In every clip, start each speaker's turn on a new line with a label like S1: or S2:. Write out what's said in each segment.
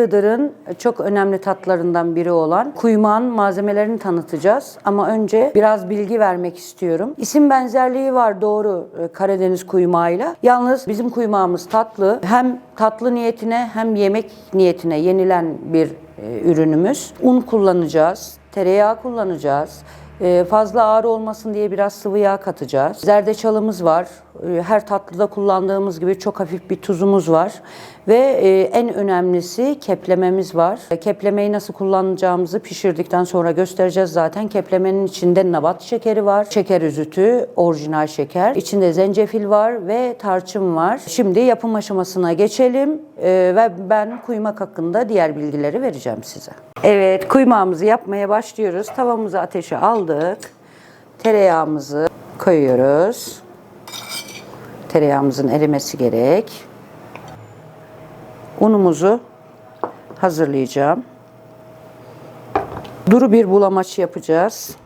S1: Iğdır'ın çok önemli tatlarından biri olan kuyumağın malzemelerini tanıtacağız. Ama önce biraz bilgi vermek istiyorum. İsim benzerliği var doğru e, Karadeniz kuymağıyla. Yalnız bizim kuymağımız tatlı. Hem tatlı niyetine hem yemek niyetine yenilen bir e, ürünümüz. Un kullanacağız, tereyağı kullanacağız. Ee, Fazla ağır olmasın diye biraz sıvı yağ katacağız. Zerdeçalımız var. Ee, Her tatlıda kullandığımız gibi çok hafif bir tuzumuz var. Ve e, en önemlisi keplememiz var. E, Keplemeyi nasıl kullanacağımızı pişirdikten sonra göstereceğiz zaten. Keplemenin içinde nabat şekeri var. Şeker üzütü, orijinal şeker. İçinde zencefil var ve tarçın var. Şimdi yapım aşamasına geçelim. Ee, Ve ben kuymak hakkında diğer bilgileri vereceğim size. Evet, kuymağımızı yapmaya başlıyoruz. Tavamızı ateşe aldık. Tereyağımızı koyuyoruz. Tereyağımızın erimesi gerek. Unumuzu hazırlayacağım. Duru bir bulamaç yapacağız.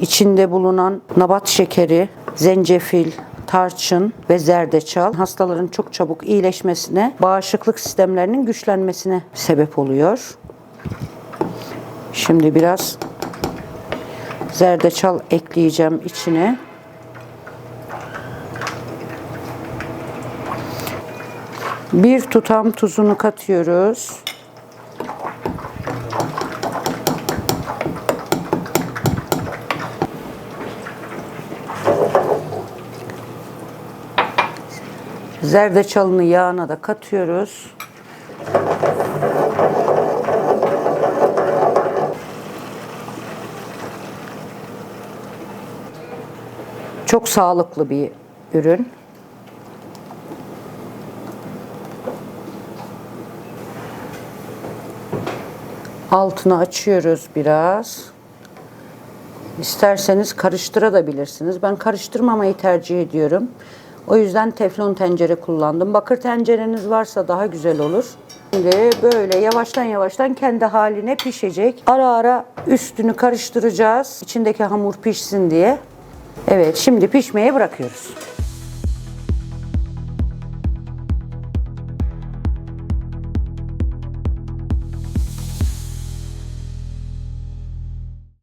S1: İçinde bulunan nabat şekeri, zencefil, tarçın ve zerdeçal hastaların çok çabuk iyileşmesine, bağışıklık sistemlerinin güçlenmesine sebep oluyor. Şimdi biraz zerdeçal ekleyeceğim içine. Bir tutam tuzunu katıyoruz. Zerdeçalını yağına da katıyoruz. Çok sağlıklı bir ürün. Altını açıyoruz biraz. İsterseniz karıştırabilirsiniz. Ben karıştırmamayı tercih ediyorum. O yüzden teflon tencere kullandım. Bakır tencereniz varsa daha güzel olur. Şimdi böyle yavaştan yavaştan kendi haline pişecek. Ara ara üstünü karıştıracağız. İçindeki hamur pişsin diye. Evet şimdi pişmeye bırakıyoruz.